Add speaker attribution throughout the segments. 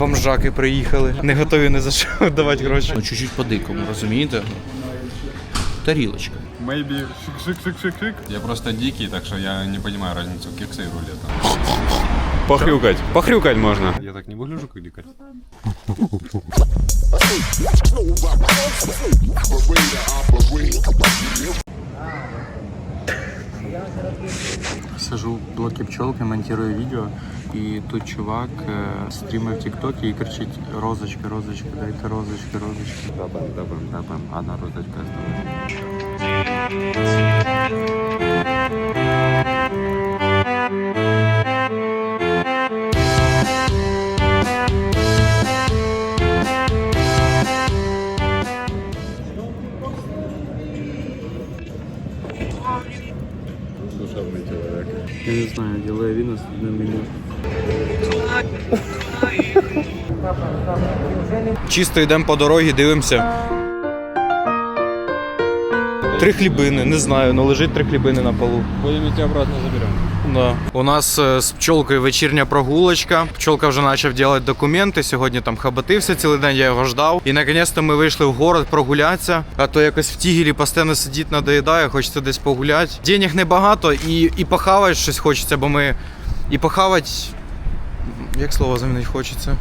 Speaker 1: Бомжаки приїхали. Не готові ні за що давати гроші. Ну, чуть-чуть по-дикому, розумієте? Тарілочка.
Speaker 2: Maybe шик-шик-шик-шик-шик. Я просто дикий, так что я не понимаю разницу кекса и рулета. Похрюкать. Похрюкать можно. Я так не выгляжу, как дикарь.
Speaker 1: Сижу в блокі пчелки, монтирую відео, і тут чувак е, стрімить в Тіктокі і кричить розочки, розочки, дайте розочки, розочки.
Speaker 2: Дабам, дабам, дабам. Одна розочка осталась.
Speaker 1: Я не знаю, ділає він на меню. Чисто йдемо по дорозі, дивимося. Три хлібини, не знаю, але лежить три хлібини на полу.
Speaker 2: Будем идти обратно заберем.
Speaker 1: Да. У нас е, з пчолкою вечірня прогулочка. Пчолка вже почав робити документи. Сьогодні там хабатився цілий день, я його ждав. І наконець-то ми вийшли в город прогулятися. А то якось в тігелі постійно сидіти надоїдає, хочеться десь погуляти. Денег небагато і, і похавати щось хочеться, бо ми і похавати. Як слово замінити хочеться?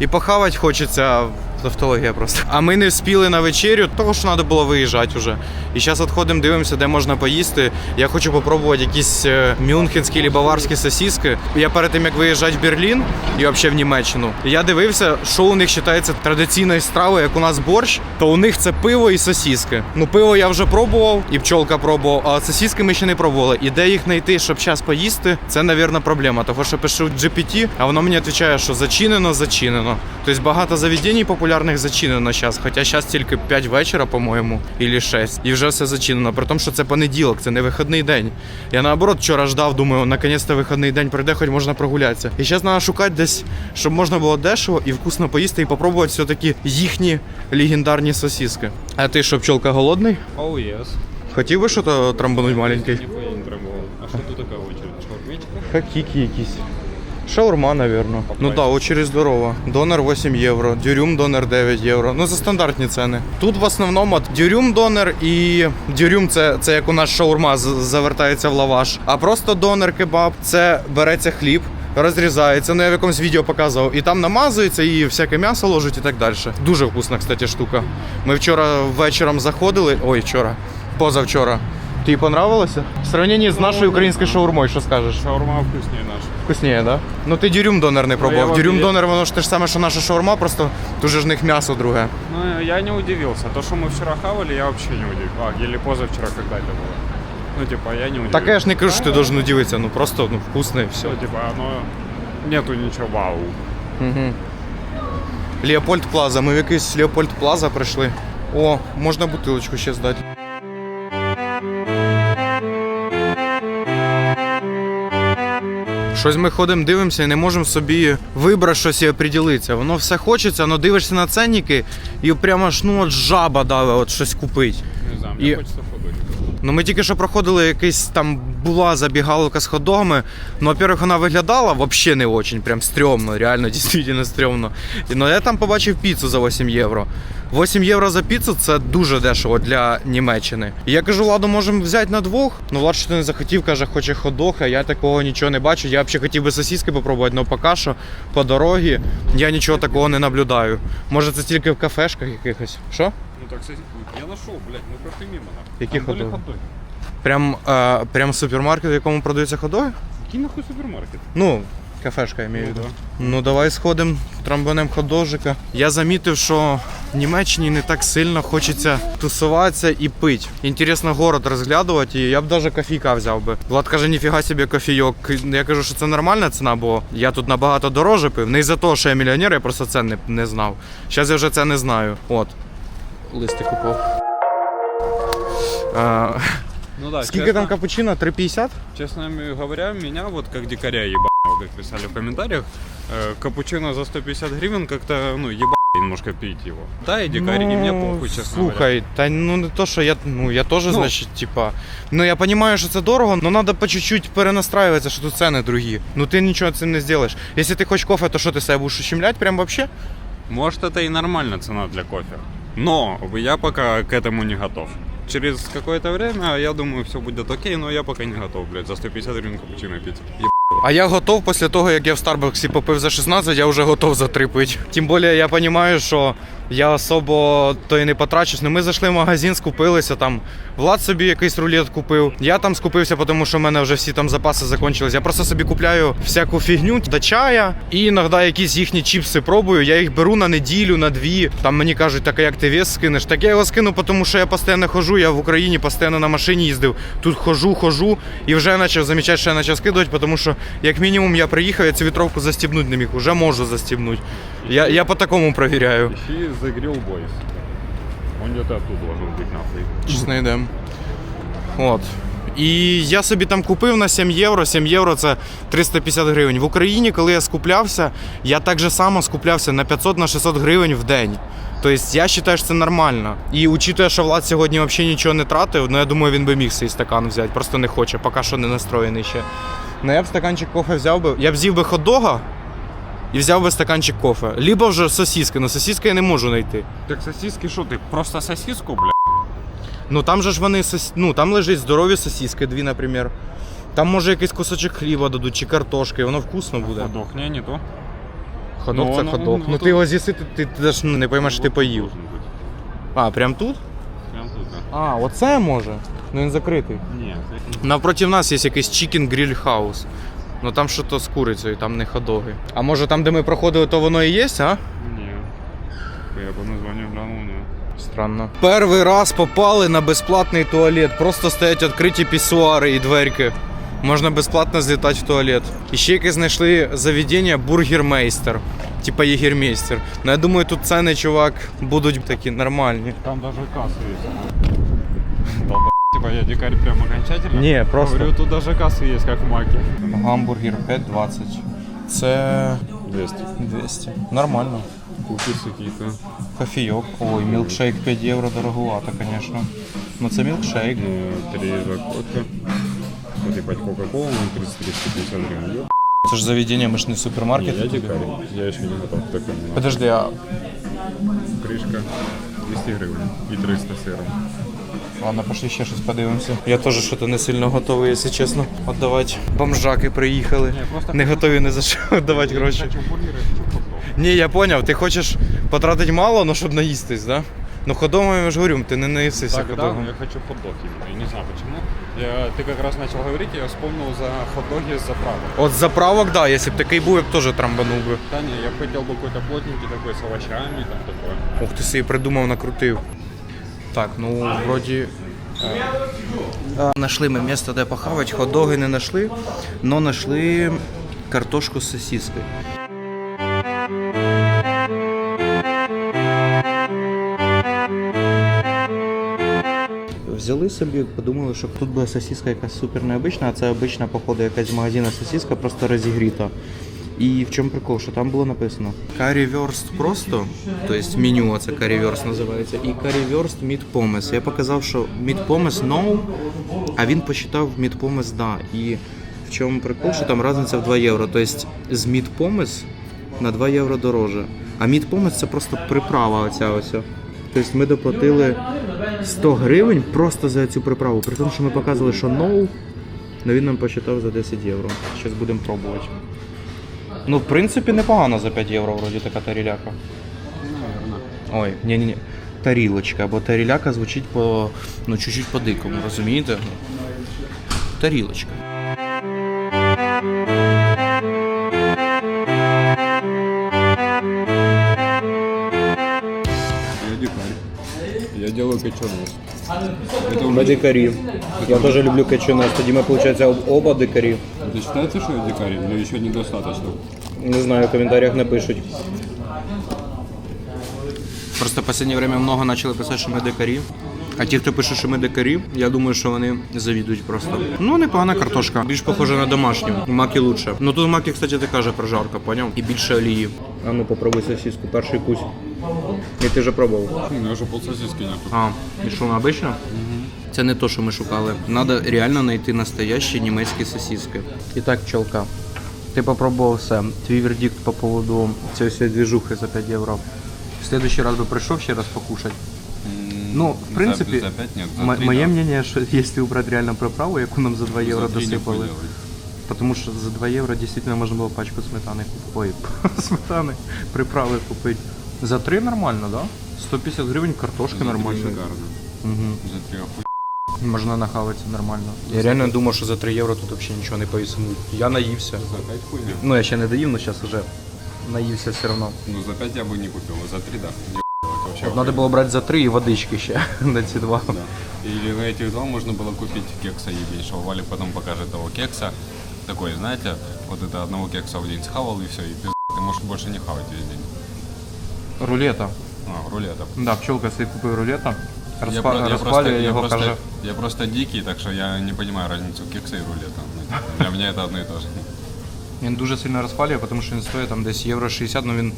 Speaker 1: І похавати хочеться тавтологія просто. А ми не вспіли на вечерю, того що треба було виїжджати вже. І зараз відходимо, дивимося, де можна поїсти. Я хочу попробувати якісь е, мюнхенські або баварські сосиски. Я перед тим як виїжджати в Берлін і взагалі в Німеччину. Я дивився, що у них вважається традиційною стравою, як у нас борщ, то у них це пиво і сосиски. Ну, пиво я вже пробував, і пчолка пробував, а сосиски ми ще не пробували. І де їх знайти, щоб час поїсти, це, навірно, проблема. Того, що пишу GPT, а воно мені відповідає, що зачинено, зачинено. Тобто багато заведень популярних зачинено зараз. Хоча зараз тільки 5 вечора, по-моєму, і 6. І вже все зачинено. При тому, що це понеділок, це не вихідний день. Я наоборот вчора ждав, думаю, наконець-то вихідний день прийде, хоч можна прогулятися. І зараз треба шукати десь, щоб можна було дешево і вкусно поїсти і попробувати все-таки їхні легендарні сосиски. А ти що, пчолка голодний?
Speaker 2: Oh yes.
Speaker 1: Хотів би щось трамбануть маленький?
Speaker 2: Не трамбовал. А что тут такая очередь? Шаурмечка?
Speaker 1: Хакіки якісь. Шаурма, наверное. Ну да, очередь здорова. Донор 8 євро, дюрюм донор 9 євро. Ну це стандартні ціни. Тут в основному от дюрюм донор і дюрюм це, це як у нас шаурма з- завертається в лаваш. А просто донор кебаб це береться хліб. Розрізається, ну я в якомусь відео показував, і там намазується, і всяке м'ясо ложить і так далі. Дуже вкусна, кстати, штука. Ми вчора вечором заходили. Ой, вчора, позавчора. Тобі понравилося? В сравненні з нашою українською шаурмою, що скажеш?
Speaker 2: Шаурма вкуснее наша.
Speaker 1: Вкусніє, да? Ну ти дюрюм донор не
Speaker 2: я
Speaker 1: пробував.
Speaker 2: вам-
Speaker 1: Дюрюм
Speaker 2: я-
Speaker 1: донор, воно ж те ж саме, що наша шаурма, просто дуже ж в них м'ясо друге.
Speaker 2: Ну, я не удивился. То, что мы вчера хавали, я вообще не удивился. А, или позавчера когда это было. Ну, типа, я не удивился.
Speaker 1: Так я ж не кажу, що ти должен удивитися, ну просто ну, вкусне і все.
Speaker 2: Ну, типа, оно... Нету ничего вау.
Speaker 1: Угу. Леопольд Плаза. Ми в якийсь Леопольд Плаза прийшли. О, можна бутилочку ще здати. Щось ми ходимо, дивимося і не можемо собі вибрати щось і оприділитися. Воно все хочеться, але дивишся на ценники і прямо ж ну от жаба даве от щось купити.
Speaker 2: Не знаю, мне
Speaker 1: И-
Speaker 2: хочется ходить.
Speaker 1: Ну ми тільки що проходили якийсь там була забігалка з ходогами. Ну, во-первых, вона виглядала взагалі не очень, прям стрьомно, реально, дійсно стрьомно. І, Ну я там побачив піцу за 8 євро. 8 євро за піцу це дуже дешево для Німеччини. І я кажу, ладно, можемо взяти на двох. Ну, Влад що не захотів, каже, хоче ходох, а я такого нічого не бачу. Я взагалі хотів би сосиски попробувати, але поки що по дорозі я нічого такого не наблюдаю. Може, це тільки в кафешках якихось. Що?
Speaker 2: Ну, так, кстати, я нашел, блядь, мы прошли мимо. нахуй.
Speaker 1: Какие
Speaker 2: Там были
Speaker 1: хот-доги?
Speaker 2: хот-доги.
Speaker 1: Прям, е, прям супермаркет, в якому продаються ходоги?
Speaker 2: Какие нахуй супермаркет?
Speaker 1: Ну, кафешка, я маю в
Speaker 2: Ну,
Speaker 1: виду. Ну давай сходимо, трамбанем ходожика. Я замітив, що в Німеччині не так сильно хочеться тусуватися і пити. Інтересно город розглядувати, і я б навіть кофійка взяв би. Влад каже, ніфіга собі кофійок. Я кажу, що це нормальна ціна, бо я тут набагато дороже пив. Не із-за того, що я мільйонер, я просто це не, не знав. Зараз я вже це не знаю. От. Листи купив. А,
Speaker 2: Ну да,
Speaker 1: скільки
Speaker 2: честно,
Speaker 1: там капучино? 3,50?
Speaker 2: честно говоря, меня вот как дикаря ебаного, как писали в комментариях, э, капучино за 150 гривен как-то, ну, ебаный немножко пить его. Да, и дикарь, и мне похуй, честно говоря.
Speaker 1: Слухай, та ну не то, що я, ну я теж,
Speaker 2: Ну.
Speaker 1: значить, типа. Ну я розумію, що це дорого, але треба по чуть-чуть перенастраюватися, що тут ціни другі. Ну ти нічого цим не зробиш. Якщо ти хочеш кофе, то що ти себе будеш ущемлять прям вообще?
Speaker 2: Может, это и нормальная цена для кофе. Но я пока к этому не готов. Через какое-то время, я думаю, все будет окей, но я пока не готов, блядь, за 150 гривен капучино пить. Еб-
Speaker 1: А я готов після того, як я в Старбаксі попив за 16, я вже готов за 3 пити. Тим більше я розумію, що я особо то і не потрачусь. Ну ми зайшли в магазин, скупилися там. Влад собі якийсь рулет купив. Я там скупився, тому що в мене вже всі там запаси закінчились. Я просто собі купляю всяку фігню до чая і іноді якісь їхні чіпси пробую. Я їх беру на неділю, на дві. Там мені кажуть, так як ти вес скинеш? Так я його скину, тому що я постійно хожу. Я в Україні постійно на машині їздив. Тут хожу, хожу і вже почав замічати, що я почав скидувати, тому що як мінімум я приїхав, я цю вітровку застібнути не міг. Уже можу застібнути. Я, я по такому провіряю.
Speaker 2: The Grill Boys. Он где-то тут должен быть нахуй.
Speaker 1: Щас знайдемо. От. І я собі там купив на 7 євро. 7 євро це 350 гривень. В Україні, коли я скуплявся, я так же само скуплявся на 500 на 600 гривень в день. Тобто я вважаю, що це нормально. І учитує, що Влад сьогодні взагалі нічого не тратив, ну я думаю, він би міг цей стакан взяти, просто не хоче, поки що не настроєний ще. Ну я б стаканчик кофе взяв би. Я б з'їв би хот-дога і взяв би стаканчик кофе. Либо вже сосиски, але сосиски я не можу знайти.
Speaker 2: Так сосиски что, ты просто сосиску, блядь?
Speaker 1: Ну там же ж вони сос... ну там лежить здорові сосиски, дві, наприклад. Там може якийсь кусочок хліба дадуть чи картошки, воно вкусно буде.
Speaker 2: Ходок, не, не то.
Speaker 1: Ходок
Speaker 2: Ну,
Speaker 1: це
Speaker 2: ну,
Speaker 1: ходок.
Speaker 2: ну,
Speaker 1: Ну,
Speaker 2: ну,
Speaker 1: ти його з'їси, ти, ти, ти ж ну, не поймеш, що ти поїв. А, прям тут?
Speaker 2: Прям тут, да.
Speaker 1: А, оце може. Ну він закритий.
Speaker 2: Нет.
Speaker 1: Навпроти нас є якийсь Chicken Grill House. Ну там що то з курицею, там не ходоги. А може там, де ми проходили, то воно і є, а?
Speaker 2: Не. Я по названию глянул, не.
Speaker 1: Странно. Перший раз попали на безплатний туалет. Просто стоять відкриті пісуари і дверки. Можна безплатно злітати в туалет. І ще якесь знайшли заведення бургермейстер. Типа єгермейстер. Ну я думаю, тут ціни, чувак, будуть такі нормальні.
Speaker 2: Там даже кассы есть. Долба- Типа я дикарь прям окончательно?
Speaker 1: Не, просто.
Speaker 2: Говорю, тут даже кассы есть, как в Маке.
Speaker 1: Гамбургер 5,20. Це
Speaker 2: 200.
Speaker 1: 200. Нормально.
Speaker 2: Купицы какие-то.
Speaker 1: Кофійок. Ой, мілкшейк 5 євро дороговато, звісно. Ну це мілкшейк.
Speaker 2: Э, Три за кофе. Вот ебать Кока-Кола, на 33-50 гривен. Ёп.
Speaker 1: Це ж заведення, ми ж не
Speaker 2: Не,
Speaker 1: супермаркет.
Speaker 2: я дикарь. Я еще не готов к такому.
Speaker 1: Подожди, а
Speaker 2: Крышка 200 гривен и 300 сыром.
Speaker 1: Ладно, пошли ще щось подивимося. Я теж щось не сильно готовий, якщо чесно. Отдавати. Бомжаки приїхали.
Speaker 2: Не, просто
Speaker 1: Не готові не за що віддавати гроші.
Speaker 2: Хочу бургеры, хочу хот-дог.
Speaker 1: Ні, я зрозумів, ти хочеш потратити мало, але щоб наїстись, да? Ну ходом я ж говорю, ти не наїстися
Speaker 2: Тогда
Speaker 1: ходогом.
Speaker 2: я хочу хот-дог именно. Я не знаю почему. Я, ты как раз начал говорить, и я вспомнил за хот-доги с заправок.
Speaker 1: От заправок, да, якщо б такий був, я б теж трамбанув би.
Speaker 2: Да не, я бы хотел бы какой-то плотненький такой с овощами, там такое.
Speaker 1: Ух ти собі придумав, накрутив. Так, ну вроді. Нашли ми місце, де похавати. Хот-доги не знайшли, але знайшли картошку з сосискою. Взяли собі, подумали, що тут буде сосиска якась супер необична, а це обична, походу, якась з магазину сосиска, просто розігріта. І в чому прикол, що там було написано Currywurst просто, тобто меню це Currywurst називається, і Currywurst Meat Я показав, що Pommes no, а він посчитав Pommes да. І в чому прикол, що там різниця в 2 євро. Тобто з Pommes на 2 євро дороже. А Pommes це просто приправа оця ось. Тобто ми доплатили 100 гривень просто за цю приправу. При тому, що ми показували, що no, але він нам посчитав за 10 євро. Зараз будемо пробувати. Ну, в принципі, непогано за 5 євро вроді така таріляка. Ой, ні-ні-ні. Тарілочка, бо таріляка звучить по. ну, чуть-чуть по-дикому, розумієте? Тарілочка.
Speaker 2: Я делаю печеный. Это
Speaker 1: Ми дикарі. Я теж люблю качунас. Тоді ми, виходить, оба дикарі.
Speaker 2: Это считается, что я дикарь или еще недостаточно?
Speaker 1: Не знаю, в коментарях напишуть. Просто в останнє время много почали писати, що ми дикарі. А ті, хто пише, що ми дикарі, я думаю, що вони завідують просто. Ну, непогана картошка. Більш похожа на домашню. Маки лучше. Ну тут маки, кстати, така же прожарка, поняв? І більше олії. А ну попробуй сосиску, перший кусь. І ти вже пробував.
Speaker 2: У меня уже полсосиски нету.
Speaker 1: А, і що, обично? Це не то, що ми шукали. Надо реально знайти настоящі німецькі сосиски. І так, пчелка. Ти попробував все. Твій вердикт по поводу цієї всієї движухи за 5 євро. В следующий раз би прийшов ще раз покушати. Ну, в принципі,
Speaker 2: За 5 нет, за
Speaker 1: М-
Speaker 2: 3
Speaker 1: моє
Speaker 2: да.
Speaker 1: мнение, що якщо убрати реально приправу, яку нам за 2 євро
Speaker 2: За 3 не
Speaker 1: досипали.
Speaker 2: поделать.
Speaker 1: Потому що за 2 євро дійсно можна було пачку сметани купити. Ой, сметани, приправи купити. За 3 нормально, да? 150 гривень картошка
Speaker 2: За три
Speaker 1: нормально.
Speaker 2: шикарно.
Speaker 1: Угу.
Speaker 2: За 3 охуй.
Speaker 1: Можна нахаватися нормально. Я реально думав, що за 3 євро тут взагалі нічого не повісимо. Я наївся.
Speaker 2: За 5 хуйня.
Speaker 1: Ну, я ще не доїв, але зараз вже наївся все одно.
Speaker 2: Ну за 5 я бы не купил, а за 3 да. Не это вообще
Speaker 1: От
Speaker 2: охуенно.
Speaker 1: треба було брати за 3 і водички ще на ці два.
Speaker 2: Да. Или на этих два можно было купить кекса ебейшего. Валик потом покажет того кекса. Такой, знаете, вот это одного кекса в день схавал и все, и пиз... Ты можешь больше не хавать весь день.
Speaker 1: Рулета.
Speaker 2: А, рулета.
Speaker 1: Да, пчелка собі купив рулета.
Speaker 2: Я,
Speaker 1: Розпа...
Speaker 2: я, просто,
Speaker 1: розпалює
Speaker 2: я,
Speaker 1: його,
Speaker 2: просто,
Speaker 1: каже.
Speaker 2: я просто дикий, так что я не понимаю разницу кекса и рулета. Ну, Для меня это одно и то же.
Speaker 1: Він дуже сильно розпалює, тому що він стоїть там десь євро 60, але він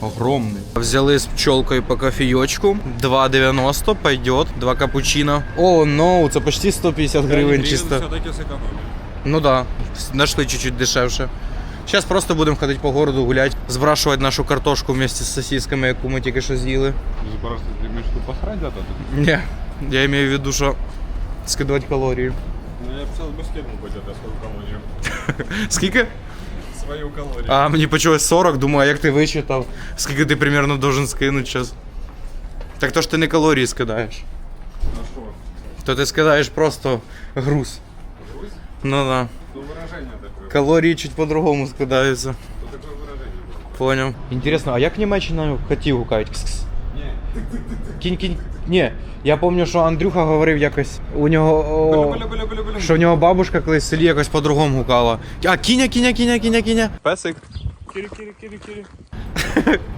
Speaker 1: огромний. Взяли з пчелкою по кофійочку. 2,90 пойдет, два капучино. О, ну, це почти 150 гривень чисто.
Speaker 2: все-таки сэкономили.
Speaker 1: Ну да, знайшли чуть-чуть дешевше. Зараз просто будемо ходити по городу гуляти, збрашувати нашу картошку вместе з сосисками, яку ми тільки що з'їли.
Speaker 2: Ты же просто ты имеешь в виду посрать да тут?
Speaker 1: Ні, я маю в виду, що скидувати калорії.
Speaker 2: Ну я писал бы скинул бы где-то свою калорию.
Speaker 1: Скільки?
Speaker 2: Свою калорию.
Speaker 1: А, мені почулось 40, думаю, а як ти вичитав? Скільки ти примерно должен скинути зараз? Так то ж ти не калорії скидаєш.
Speaker 2: А что?
Speaker 1: То ти скидаєш просто груз.
Speaker 2: Груз?
Speaker 1: Ну да.
Speaker 2: Ну выражение такое.
Speaker 1: Калорії чуть по-другому
Speaker 2: такое.
Speaker 1: Поняв. Інтересно, а як Німеччина хотів гукають? Кс-кс. Кінь кінь. Ні, я пам'ятаю, що Андрюха говорив якось. У нього. О, що в нього бабушка колись в селі якось по-другому гукала. А кіня, кіня, кіня, кіня, кіня.
Speaker 2: Песик. Кири-кири-кири-кири.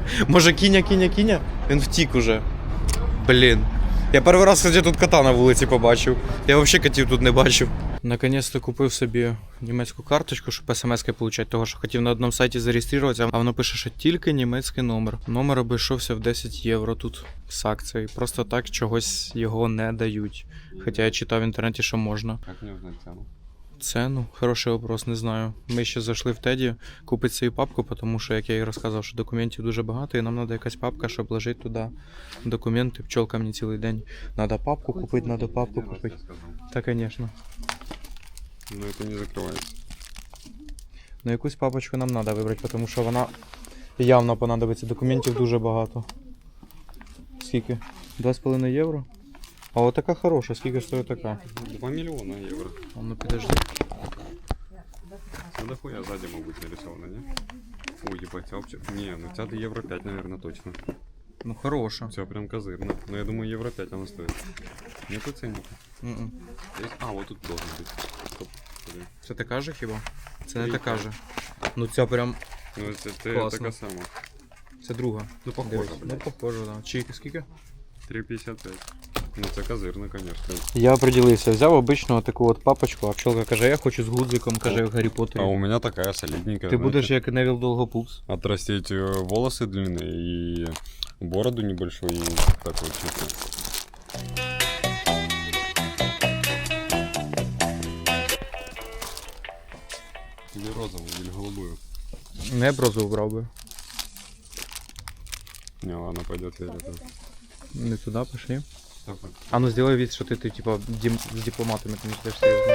Speaker 1: Може кіня, кіня, кіня? Він втік уже. Блін. Я перший раз, кстати, тут кота на вулиці побачив. Я взагалі котів тут не бачив. Наконець-то купив собі німецьку карточку, щоб смс-ки отримати, того що хотів на одному сайті зареєструватися, а воно пише, що тільки німецький номер. Номер обійшовся в 10 євро тут з акцією. Просто так чогось його не дають. Хоча я читав в інтернеті, що можна.
Speaker 2: Як не в цену?
Speaker 1: Цену? Хороший вопрос, не знаю. Ми ще зайшли в Теді купити свою папку, тому що, як я і розказав, що документів дуже багато, і нам треба якась папка, щоб ложити туди документи. Пчолка мені цілий день. Надо папку купити, надо папку купити. Та, звісно.
Speaker 2: Но это не закрывается.
Speaker 1: Ну якусь папочку нам треба вибрати, тому що вона явно понадобиться. Документів дуже багато. Скільки? 2,5 євро? А от така хороша, скільки стоїть така?
Speaker 2: 2 миллиона евро.
Speaker 1: А ну підожди.
Speaker 2: Ну дохуя сзади, могут нарисовано, не? Ой, ебать, а вообще... Не, ну тебя евро 5, наверное, точно.
Speaker 1: Ну хороша.
Speaker 2: Все прям козырно. Но я думаю, евро 5 она стоит. Нету ценника?
Speaker 1: М-м.
Speaker 2: Есть? А, вот тут должен быть. Стоп. Подожди.
Speaker 1: Це така же хіба? Це не
Speaker 2: Трійка.
Speaker 1: така же. Ну ця прям.
Speaker 2: Ну, это, это
Speaker 1: Классно.
Speaker 2: така сама.
Speaker 1: Це друга.
Speaker 2: Ну, похоже,
Speaker 1: Дивись. Ну,
Speaker 2: блядь.
Speaker 1: похоже, да. Чи скільки?
Speaker 2: 3,55. Ну, це козирно, конечно.
Speaker 1: Я определився, взяв обичну таку от папочку, а пчелка каже, я хочу з гудзиком, каже, як в Гаррі Поттері.
Speaker 2: А у меня такая солидненькая.
Speaker 1: Ти
Speaker 2: знаете.
Speaker 1: будеш як Невіл Долгопупс.
Speaker 2: Отрастить э, волосы длинные и бороду небольшую, и так вот чисто. Или розовую, или голубую.
Speaker 1: Не брозу брав би.
Speaker 2: Не, ладно, пойдет фиолетовый.
Speaker 1: Не туди пішли. А ну сделай вид, що ти, ти типа дім... з дипломатами ти не серйозно.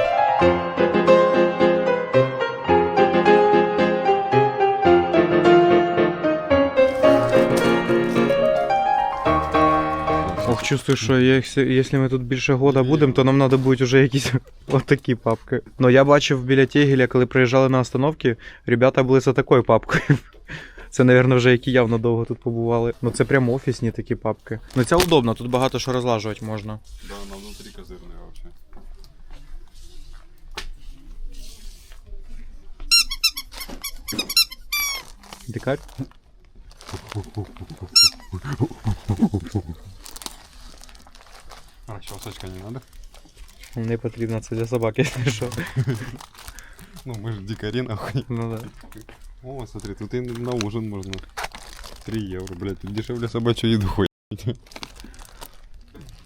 Speaker 1: Ох, чувствую, що якщо, ми тут більше года будемо, то нам треба будуть вже якісь отакі папки. Ну я бачив біля Тегеля, коли приїжджали на остановки, ребята були за такою папкою. Це, мабуть, вже які явно довго тут побували. Ну це прям офісні такі папки. Ну це удобно, тут багато що розлажувати можна.
Speaker 2: Да, она внутри козырная вообще.
Speaker 1: Дикарь?
Speaker 2: А, щелсочка не надо?
Speaker 1: Не потрібно, це для собаки, якщо що.
Speaker 2: Ну, мы же дикари, нахуй.
Speaker 1: Ну да.
Speaker 2: О, смотри, тут и на ужин можно. 3 евро, блядь, тут дешевле собачью еду хуй.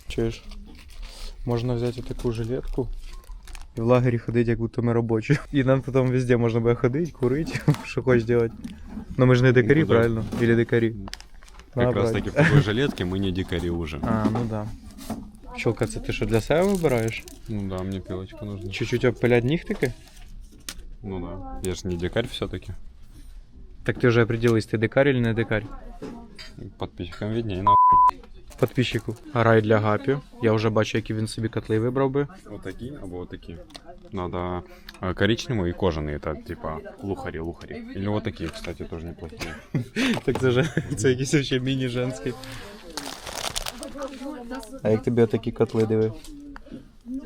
Speaker 1: Чуєш? Можна взяти таку жилетку і в лагері ходити, як будто ми робочі. І нам потім везде можна буде ходити, курити, що хочеш робити. Ну ми ж не дикарі,
Speaker 2: Ну, да.
Speaker 1: правильно? Или дикарі.
Speaker 2: Как
Speaker 1: Надо
Speaker 2: раз
Speaker 1: брати.
Speaker 2: таки в такой жилетке мы не дикари уже.
Speaker 1: А, ну да. Пчелка, це ти що для себе вибираєш?
Speaker 2: Ну да, мне пилочка нужна.
Speaker 1: Чуть-чуть обпилять нігтики?
Speaker 2: Ну да. Я же не дикарь все-таки.
Speaker 1: Так ти вже определись, ти дикар или не дикар?
Speaker 2: Подписчикам виднее, на
Speaker 1: Подписчику. Рай для гапі. Я вже бачу, які він собі котли вибрав би.
Speaker 2: Вот такие, або вот такие. Надо а, коричневые и кожаные, это типа лухари, лухари. Или вот такие, кстати, тоже неплохие.
Speaker 1: Так це ж це якийсь ще міні-женський. А як тобі отакі котли диви?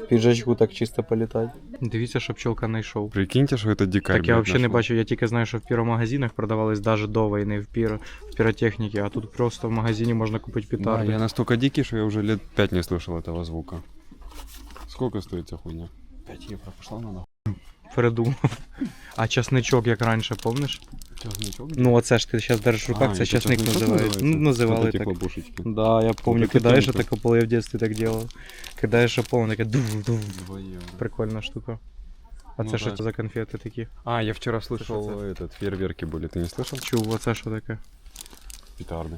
Speaker 1: Піджачку так чисто політать. Дивіться, що пчелка знайшов.
Speaker 2: Прикиньте, что это дикарь.
Speaker 1: Так я
Speaker 2: блядь,
Speaker 1: взагалі не
Speaker 2: нашел.
Speaker 1: бачив, я тільки знаю, що в піромагазинах продавались навіть до війни в, пір... в піротехніці, а тут просто в магазині можна купити
Speaker 2: Да,
Speaker 1: петарди.
Speaker 2: я настолько дикий, что я уже лет пять не слышал этого звука. Сколько стоит эта хуйня? 5 евро пошла надо.
Speaker 1: Передумав. А часничок, як раніше, помниш?
Speaker 2: Чесночок?
Speaker 1: Ну, оце ж ти зараз держиш в руках, це часник називають. Ну, називали
Speaker 2: вот эти
Speaker 1: так.
Speaker 2: хлопушечки.
Speaker 1: Да, я помню,
Speaker 2: такі
Speaker 1: кидаєш
Speaker 2: тонко.
Speaker 1: таке поле, я в дитинстві так делал. Кидаєш шаповне, таке дув-дув.
Speaker 2: 2 евро.
Speaker 1: Прикольна штука. А
Speaker 2: Ну
Speaker 1: це що
Speaker 2: да.
Speaker 1: це за конфети такі?
Speaker 2: А, я вчера
Speaker 1: что
Speaker 2: слышал этот, фейерверки были, ты не слышал?
Speaker 1: Чув, оце що таке?
Speaker 2: Петарды.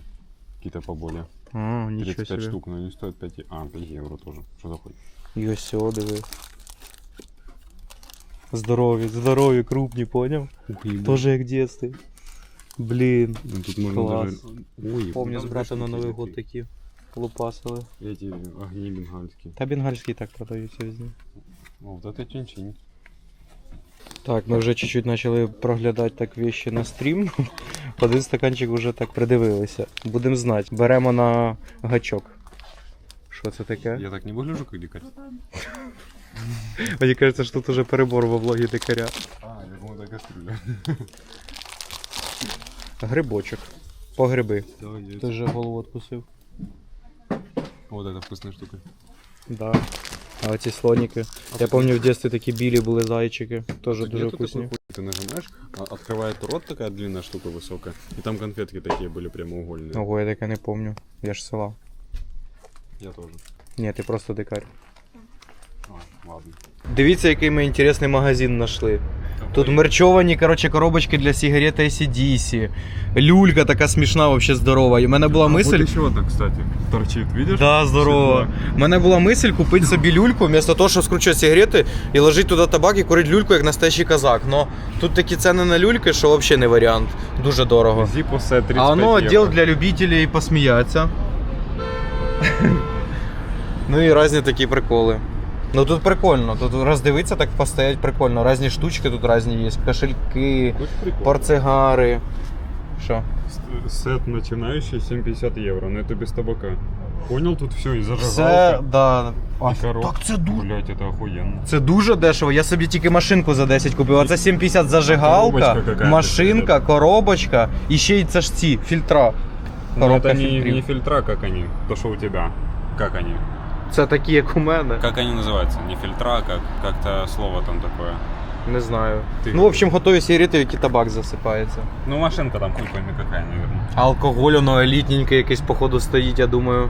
Speaker 2: Какие-то поболее.
Speaker 1: А, нічого
Speaker 2: 35
Speaker 1: собі.
Speaker 2: штук, но они стоят 5, е- а, 5 евро тоже. Что за хуй?
Speaker 1: І ось о, диви. Здорові, здорові, крупні, поняв?
Speaker 2: Ух, ебать.
Speaker 1: Тоже як в дитинстві. Блін.
Speaker 2: Ну, тут можно
Speaker 1: Класс.
Speaker 2: даже... Ой,
Speaker 1: Помню, з
Speaker 2: там
Speaker 1: братом на
Speaker 2: даже
Speaker 1: Новий
Speaker 2: эти-
Speaker 1: год такі лупасили.
Speaker 2: Эти огни бенгальские.
Speaker 1: Та бенгальські так продаються везде.
Speaker 2: О, вот это чин-чин.
Speaker 1: Так, ми вже чуть-чуть почали проглядати так вещи на стрім. Один стаканчик вже так придивилися. Будемо знати. Беремо на гачок. Що це таке?
Speaker 2: Я так не выгляжу, как дикарь?
Speaker 1: Мені кажеться, що тут уже перебор во влогі дикаря.
Speaker 2: А, я думал, это кастрюля.
Speaker 1: Грибочок. По гриби.
Speaker 2: Давай, яйца.
Speaker 1: Ти вже голову відкусив.
Speaker 2: Вот это вкусная штука.
Speaker 1: Да. А оці слоніки. Я пам'ятаю, в дитинстві такі білі були зайчики. Теж
Speaker 2: Так
Speaker 1: дуже
Speaker 2: нету такой
Speaker 1: вкусні.
Speaker 2: хуйни. Ты нажимаешь, а открывает рот такая длинная штука высокая, и там конфетки такие были прямоугольные.
Speaker 1: Ого, я таке не пам'ятаю. Я ж з села.
Speaker 2: Я тоже.
Speaker 1: Ні, ти просто дикар.
Speaker 2: А, ладно.
Speaker 1: Дивіться, який ми інтересний магазин знайшли. Тут мерчовані, короче, коробочки для сигарет ACDC. Люлька така смішна, вообще здорова. І в мене була мисль.
Speaker 2: Вот еще одна, кстати, торчит, видишь?
Speaker 1: Да, здорово. У мене була мисль купити собі люльку, вместо того, щоб скручувати сигарети і ложити туди табак і курити люльку, як настоящий казак. Но тут такі ціни на люльки, що взагалі не варіант. Дуже дорого.
Speaker 2: Зиппо С 35
Speaker 1: А воно
Speaker 2: евро.
Speaker 1: відділ для любителей посміятися. ну і різні такі приколи. Ну тут прикольно, тут роздивитися так постоять прикольно. Різні штучки тут різні є. Кошельки,
Speaker 2: Очень прикольно.
Speaker 1: портсигари. Що?
Speaker 2: С- Сет начинающий 7,50 евро, но это без табака. Понял, тут все, и
Speaker 1: Все,
Speaker 2: зажигалка,
Speaker 1: да. А,
Speaker 2: и коробка.
Speaker 1: так це дуже.
Speaker 2: Блять, это охуенно.
Speaker 1: Це дуже дешево. Я собі тільки машинку за 10 купив. А це 7,50 зажигалка,
Speaker 2: Коробочка какая-то,
Speaker 1: машинка, коробочка і ще й це ж ці фільтра.
Speaker 2: Но
Speaker 1: Коробка
Speaker 2: это не,
Speaker 1: фільтрів.
Speaker 2: не фильтра, как они, то, что у тебя. Как они?
Speaker 1: Це такі, як у мене.
Speaker 2: Как они называются? Не фильтра, как как-то слово там такое.
Speaker 1: Не знаю.
Speaker 2: Ти-
Speaker 1: Ну, в общем, готові сигарети, в які табак засипається.
Speaker 2: Ну, машинка там хуй пойми какая, наверное.
Speaker 1: Алкоголь, воно елітненький якийсь, походу, стоїть, я думаю.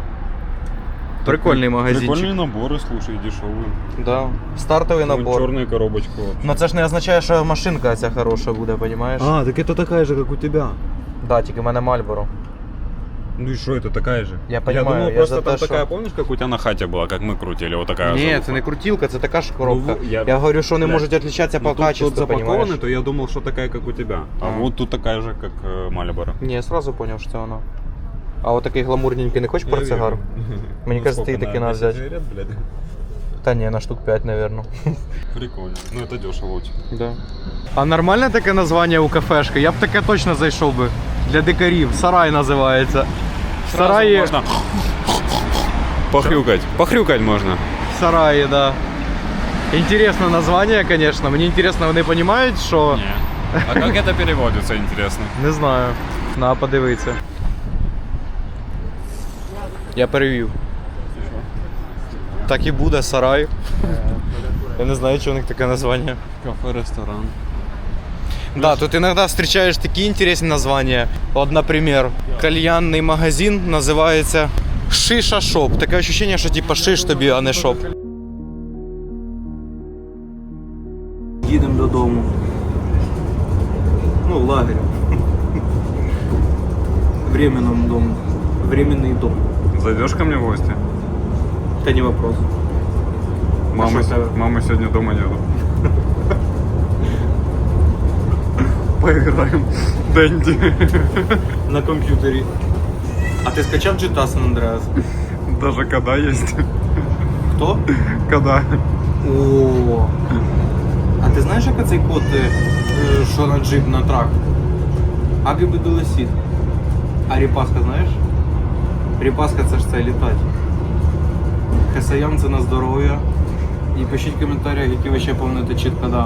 Speaker 1: Прикольний магазинчик.
Speaker 2: Прикольные наборы, слушай, дешевые.
Speaker 1: Да. Стартовий набор.
Speaker 2: Черную коробочку. вообще.
Speaker 1: Ну це ж не означає, що машинка ця хороша буде, розумієш?
Speaker 3: А, так это такая же, как у тебя.
Speaker 1: Да, тільки в мене Мальборо.
Speaker 2: Ну и что, это такая же?
Speaker 1: Я понимаю,
Speaker 2: думал,
Speaker 1: я
Speaker 2: просто
Speaker 1: за
Speaker 2: там
Speaker 1: то,
Speaker 2: такая,
Speaker 1: что-
Speaker 2: помнишь, как у тебя на хате была, как мы крутили, вот такая
Speaker 1: Ні,
Speaker 2: залупа?
Speaker 1: це не крутілка, це така ж коробка.
Speaker 2: Ну, я-
Speaker 1: я... говорю, що вони
Speaker 2: Блядь.
Speaker 1: можуть відрізнятися по
Speaker 2: Ну, тут-
Speaker 1: качеству,
Speaker 2: тут запакованный,
Speaker 1: понимаешь?
Speaker 2: то я думал, что такая, как у тебя. А,
Speaker 1: А.
Speaker 2: вот тут такая же, как э, Мальборо.
Speaker 1: Ні, я сразу зрозумів, що це воно. А от такий гламурненький не хочеш портсигар? Мені кажется, ти таки надо взять.
Speaker 2: блядь?
Speaker 1: Та ні, на штук 5, наверное.
Speaker 2: Прикольно. Ну это дешево очень.
Speaker 1: Да. А нормальне таке названня у кафешки? Я б таке точно зайшов би. Для дикарів. Сарай називається. В Сараї.
Speaker 2: можно похрюкать. Похрюкать можно.
Speaker 1: В Сараї, да. Інтересне названня, звісно. Мені інтересно, вони розуміють, що.
Speaker 2: Не. А как это переводится, интересно?
Speaker 1: Не знаю. Надо подивитися. Я перевів. Так і буде, сарай. Я не знаю, чи у них таке названня.
Speaker 2: Кафе, ресторан.
Speaker 1: Да, тут иногда встречаешь такие интересные названия. Вот, например, кальянный магазин называется Шиша Шоп. Такое ощущение, что типа шиш тобі, а не шоп.
Speaker 3: Їдемо додому. Ну, в лагерь. Временному дому. Временний дом.
Speaker 2: Зайдешь ко мне в гости?
Speaker 3: Та не вопрос.
Speaker 2: Мамы,
Speaker 3: что это?
Speaker 2: мамы сегодня дома нету. Поиграем. Дэнди.
Speaker 3: На комп'ютері. А ти скачав GTA San Andreas?
Speaker 2: Даже кода есть.
Speaker 3: Хто?
Speaker 2: Кода.
Speaker 3: О. А ти знаєш, як цей код, е, що на джип на трак? Агибедолесіт. А ріпаска знаєш? Ріпаска це ж це літати. Хесаян це на здоров'я. І пишіть в коментарях, які ви ще пам'ятаєте чітко, да.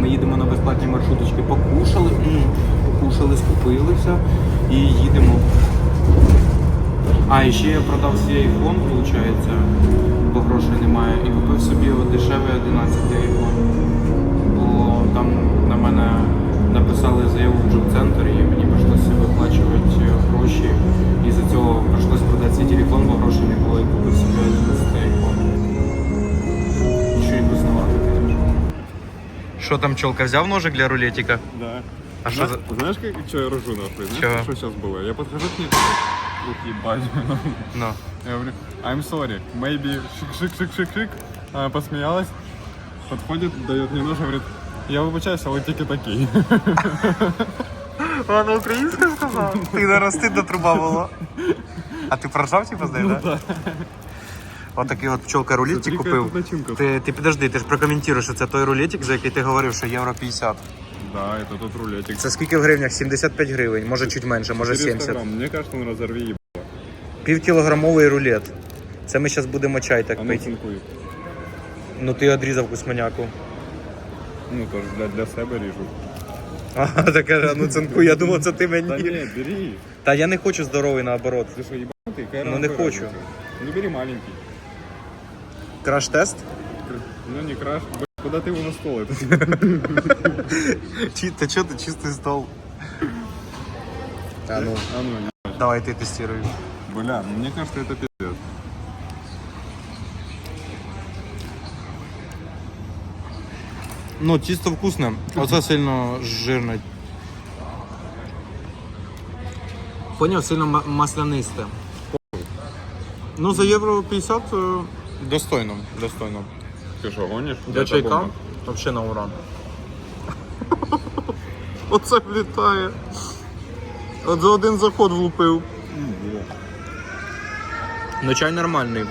Speaker 3: Ми їдемо на безплатні маршруточки. Покушали, покушали, скупилися і їдемо. А, і ще я продав свій iPhone, виходить, бо грошей немає, і купив собі дешевий 11 iPhone.
Speaker 1: Що там чолка взяв ножик для рулетика?
Speaker 2: Да.
Speaker 1: А що за...
Speaker 2: Знаешь, как, что я рожу нахуй? Знаешь,
Speaker 1: Чего?
Speaker 2: что сейчас было? Я подхожу к ней, ух, ебать.
Speaker 1: Ну.
Speaker 2: Я говорю, I'm sorry, maybe шик-шик-шик-шик-шик. Она посмеялась, подходит, дает мне нож, говорит, я вибачаюся, але тільки такий.
Speaker 1: Вона українська сказала? Ти не стидна труба була. А ти проржав типу з нею,
Speaker 2: Ну
Speaker 1: да? Отакий от пчолка рулетик
Speaker 2: Смотри,
Speaker 1: купив.
Speaker 2: яка тут начинка.
Speaker 1: Ти, ти підожди, ти ж прокоментуєш, що це той рулетик, за який ти говорив, що євро 50.
Speaker 2: Да, это тут рулетик.
Speaker 1: Це скільки в гривнях? 75 гривень, може чуть менше, може
Speaker 2: 400
Speaker 1: 70.
Speaker 2: грамм. Мне кажется, он разорви еб...
Speaker 1: Півкілограмовий рулет. Це ми зараз будемо чай так
Speaker 2: А ну
Speaker 1: пити.
Speaker 2: цинкуй.
Speaker 1: Ну ти одрізав кусманяку.
Speaker 2: Ну, тоже для, для себе ріжу.
Speaker 1: Ага, так каже, ну цинку, я думав, це ти
Speaker 2: Да
Speaker 1: мені.
Speaker 2: не, бери.
Speaker 1: Та я не хочу здоровий наоборот.
Speaker 2: Ты что, ебанутый? Какая
Speaker 1: Ну,
Speaker 2: нахуй
Speaker 1: не хочу.
Speaker 2: разница? Ну, бери маленький.
Speaker 1: Краш-тест?
Speaker 2: Ну, не краш. Куда ты его на стол? Это?
Speaker 1: Чи, та чого ти чистий стол? А ну,
Speaker 2: А ну, не.
Speaker 1: давай ти тестируй.
Speaker 2: Бля, ну, мне кажется, это пиздец.
Speaker 1: Ну, тісто вкусне, оце сильно жирне.
Speaker 3: Поняв, сильно маслянисте.
Speaker 1: Ну, за євро 50 достойно, достойно.
Speaker 2: Ти що, гониш?
Speaker 3: Для чайка взагалі на ура.
Speaker 1: Оце влітає. От за один заход влупив. Ну, чай нормальний.